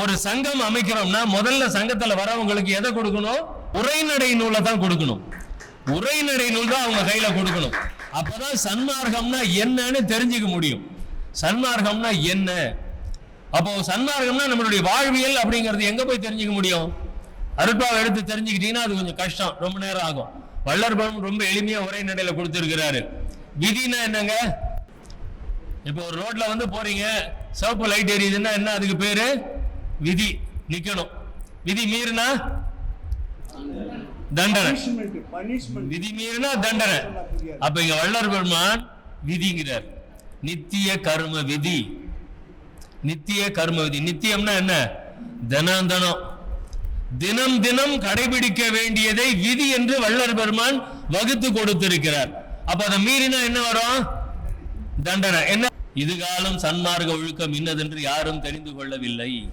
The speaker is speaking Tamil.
ஒரு சங்கம் அமைக்கிறோம்னா முதல்ல சங்கத்துல வரவங்களுக்கு எதை கொடுக்கணும்? உரைநடை நூலை தான் கொடுக்கணும். உரைநடை நூல் தான் அவங்க கையில கொடுக்கணும். அப்பதான் சன்மார்க்கம்னா என்னன்னு தெரிஞ்சுக்க முடியும். சன்மார்க்கம்னா என்ன? அப்போ சன்மார்க்கம்னா நம்மளுடைய வாழ்வியல் அப்படிங்கிறது எங்க போய் தெரிஞ்சுக்க முடியும்? அருட்பாவை எடுத்து தெரிஞ்சுக்கிட்டீங்கன்னா அது கொஞ்சம் கஷ்டம். ரொம்ப நேரம் ஆகும். வள்ளர் பெருமான் ரொம்ப எளிமையா உரைநடையில கொடுத்துருக்கிறாரு. விதினா என்னங்க? இப்போ ஒரு ரோட்ல வந்து போறீங்க. சிவப்பு லைட் எரியுதுன்னா என்ன அதுக்கு பேரு? விதி நிக்கணும். விதி மீறினா தண்டனை. விதி மீறினா தண்டனை. அப்ப இங்க வள்ளர் பெருமான் விதிங்கிறார். நித்திய கர்ம விதி. நித்திய கர்ம விதி. நித்தியம்னா என்ன? தினம் தினம் தினம் தினம் கடைபிடிக்க வேண்டியதை விதி என்று வள்ளர் பெருமான் வகுத்து கொடுத்திருக்கிறார். அப்ப அதை மீறினா என்ன வரும்? தண்டனை. என்ன? இதுகாலம் சன்மார்க்க ஒழுக்கம் இன்னதென்று யாரும் தெரிந்து கொள்ளவில்லை.